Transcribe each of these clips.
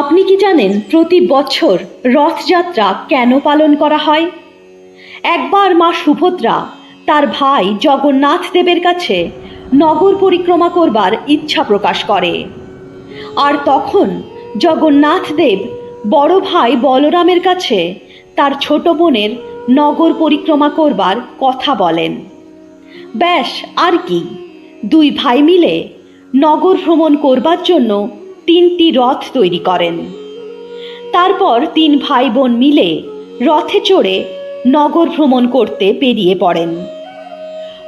আপনি কি জানেন প্রতি বছর রথযাত্রা কেন পালন করা হয়? একবার মা সুভদ্রা তার ভাই জগন্নাথ দেবের কাছে নগর পরিক্রমা করবার ইচ্ছা প্রকাশ করে। আর তখন জগন্নাথ দেব বড় ভাই বলরামের কাছে তার ছোট বোনের নগর পরিক্রমা করবার কথা বলেন। ব্যাস আর কি, দুই ভাই মিলে নগর ভ্রমণ করবার জন্য তিনটি রথ তৈরি করেন। তারপর তিন ভাই বোন মিলে রথে চড়ে নগর ভ্রমণ করতে বেরিয়ে পড়েন।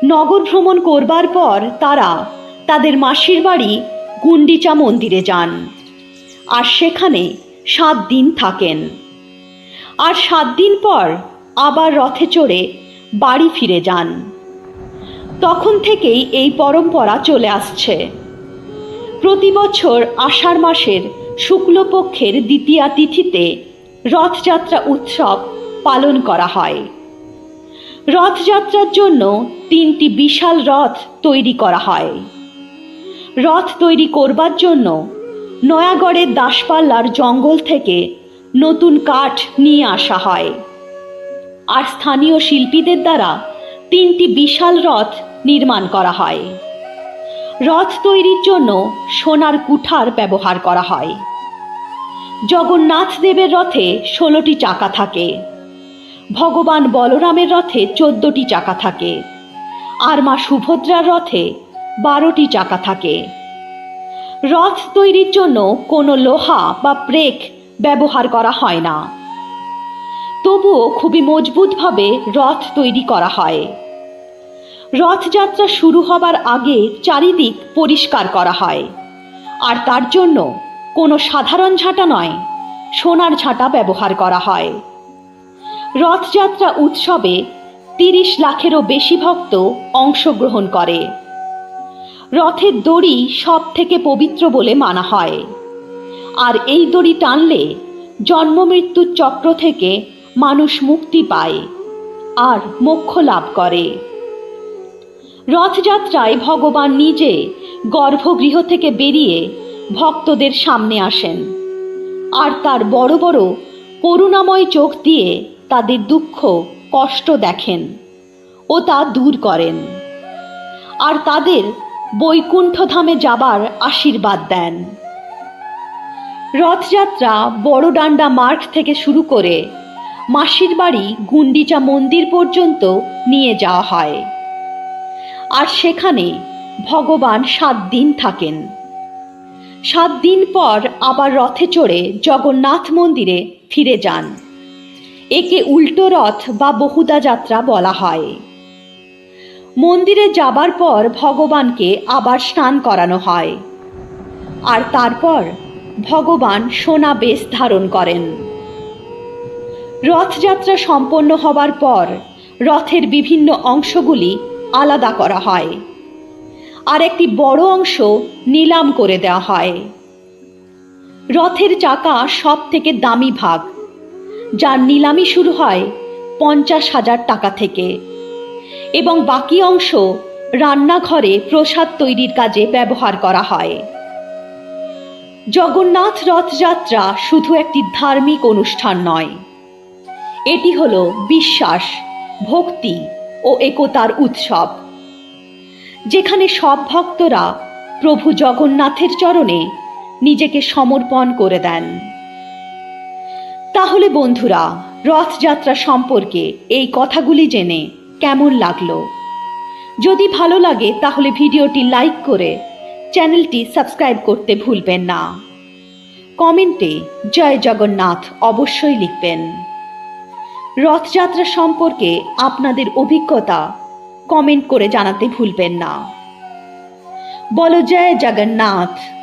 নগর ভ্রমণ করবার পর তারা তাদের মাসির বাড়ি গুন্ডিচা মন্দিরে যান। আর সেখানে সাত দিন থাকেন। আর সাত দিন পর আবার রথে চড়ে বাড়ি ফিরে যান। তখন থেকেই এই পরম্পরা চলে আসছে। প্রতি বছর আষাঢ় মাসের শুক্লপক্ষের দ্বিতীয়া তিথিতে রথযাত্রা উৎসব পালন করা হয়। রথযাত্রার জন্য তিনটি বিশাল রথ তৈরি করা হয়। রথ তৈরি করবার জন্য নয়াগড়ের দাসপাল্লার জঙ্গল থেকে নতুন কাঠ নিয়ে আসা হয়। আর স্থানীয় শিল্পীদের দ্বারা তিনটি বিশাল রথ নির্মাণ করা হয়। রথ তৈরির জন্য সোনার কুঠার ব্যবহার করা হয়। জগন্নাথ দেবের রথে ষোলোটি চাকা থাকে। ভগবান বলরামের রথে চোদ্দটি চাকা থাকে। আর মা সুভদ্রার রথে বারোটি চাকা থাকে। রথ তৈরির জন্য কোনো লোহা বা ব্রেক ব্যবহার করা হয় না। তবুও খুবই মজবুতভাবে রথ তৈরি করা হয়। রথযাত্রা শুরু হবার আগে চারিদিক পরিষ্কার করা হয়। আর তার জন্য কোনো সাধারণ ঝাঁটা নয়, সোনার ঝাঁটা ব্যবহার করা হয়। রথযাত্রা উৎসবে তিরিশ লাখেরও বেশি ভক্ত অংশগ্রহণ করে। রথের দড়ি সব থেকে পবিত্র বলে মানা হয়। আর এই দড়ি টানলে জন্ম মৃত্যুর চক্র থেকে মানুষ মুক্তি পায় আর মোক্ষ লাভ করে। রথযাত্রায় ভগবান নিজে গর্ভগৃহ থেকে বেরিয়ে ভক্তদের সামনে আসেন। আর তার বড় বড় করুণাময় চোখ দিয়ে তাদের দুঃখ, কষ্ট দেখেন ও তা দূর করেন। আর তাদের বৈকুণ্ঠধামে যাবার আশীর্বাদ দেন। রথযাত্রা বড়ডান্ডা মার্গ থেকে শুরু করে মাসির বাড়ি গুন্ডিচা মন্দির পর্যন্ত নিয়ে যাওয়া হয়। আর সেখানে ভগবান সাত দিন থাকেন। সাত দিন পর আবার রথে চড়ে জগন্নাথ মন্দিরে ফিরে যান। একে উল্টো রথ বা বহুদা যাত্রা বলা হয়। মন্দিরে যাবার পর ভগবানকে আবার স্নান করানো হয়। আর তারপর ভগবান সোনা বেশ ধারণ করেন। রথযাত্রা সম্পন্ন হবার পর রথের বিভিন্ন অংশগুলি আলাদা করা হয়। আর একটি বড় অংশ নিলাম করে দেওয়া হয়। রথের চাকা সব থেকে দামি ভাগ, যার নিলামি শুরু হয় পঞ্চাশ হাজার টাকা থেকে। এবং বাকি অংশ রান্নাঘরে প্রসাদ তৈরির কাজে ব্যবহার করা হয়। জগন্নাথ রথযাত্রা শুধু একটি ধার্মিক অনুষ্ঠান নয়, এটি হলো বিশ্বাস, ভক্তি ও একতার উৎসব। যেখানে সব ভক্তরা প্রভু জগন্নাথের চরণে নিজেকে সমর্পণ করে দেন। তাহলে বন্ধুরা, রথযাত্রা সম্পর্কে এই কথাগুলি জেনে কেমন লাগল? যদি ভালো লাগে, তাহলে ভিডিওটি লাইক করে চ্যানেলটি সাবস্ক্রাইব করতে ভুলবেন না। কমেন্টে জয় জগন্নাথ অবশ্যই লিখবেন। রথযাত্রা সম্পর্কে আপনাদের অভিজ্ঞতা কমেন্ট করে জানাতে ভুলবেন না। বলো জয় জগন্নাথ।